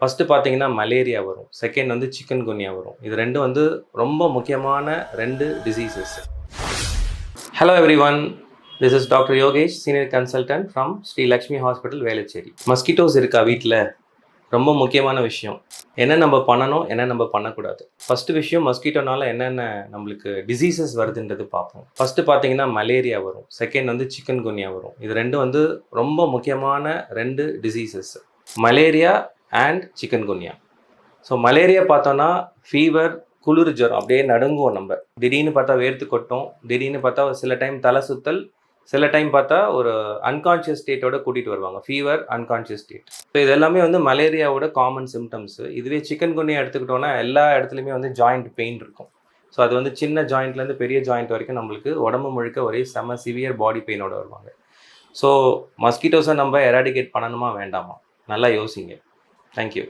First பார்த்தீங்கன்னா malaria வரும். Second வந்து சிக்கன் குனியா வரும். இது ரெண்டும் வந்து ரொம்ப முக்கியமான ரெண்டு diseases hello everyone this is doctor Yogesh senior consultant from Sri Lakshmi hospital Velachery mosquitoes இருக்கா வீட்டில் ரொம்ப முக்கியமான விஷயம். என்ன நம்ம பண்ணணும் என்ன நம்ம பண்ணக்கூடாது? ஃபஸ்ட்டு விஷயம் மஸ்கிட்டோனால என்னென்ன நம்மளுக்கு டிசீசஸ் வருதுன்றது பார்ப்போம். ஃபஸ்ட்டு பார்த்தீங்கன்னா மலேரியா வரும். செகண்ட் வந்து சிக்கன் குன்யா வரும். இது ரெண்டும் வந்து ரொம்ப முக்கியமான ரெண்டு diseases malaria and chikungunya so malaria பார்த்தோன்னா ஃபீவர் குளிர் ஜுரம் அப்படியே நடுங்குவோம் நம்ம. திடீர்னு பார்த்தா வேர்த்து கொட்டும் திடீர்னு பார்த்தா சில டைம் தலை சுத்தல் சில டைம் பார்த்தா ஒரு அன்கான்ஷியஸ் ஸ்டேட்டோட கூட்டிகிட்டு வருவாங்க. ஃபீவர் அன்கான்ஷியஸ் ஸ்டேட் ஸோ இது எல்லாமே வந்து மலேரியாவோட காமன் சிம்டம்ஸு இதுவே சிக்கன் குன்னியை எடுத்துக்கிட்டோன்னா எல்லா இடத்துலையுமே வந்து ஜாயிண்ட் பெயின் இருக்கும். ஸோ அது வந்து சின்ன ஜாயிண்ட்லேருந்து பெரிய ஜாயிண்ட் வரைக்கும் நம்மளுக்கு உடம்பு முழுக்க ஒரே செம சிவியர் பாடி பெயினோட வருவாங்க. ஸோ மஸ்கிட்டோஸை நம்ம எராடிகேட் பண்ணணுமா வேண்டாமா? நல்லா யோசிங்க. தேங்க்யூ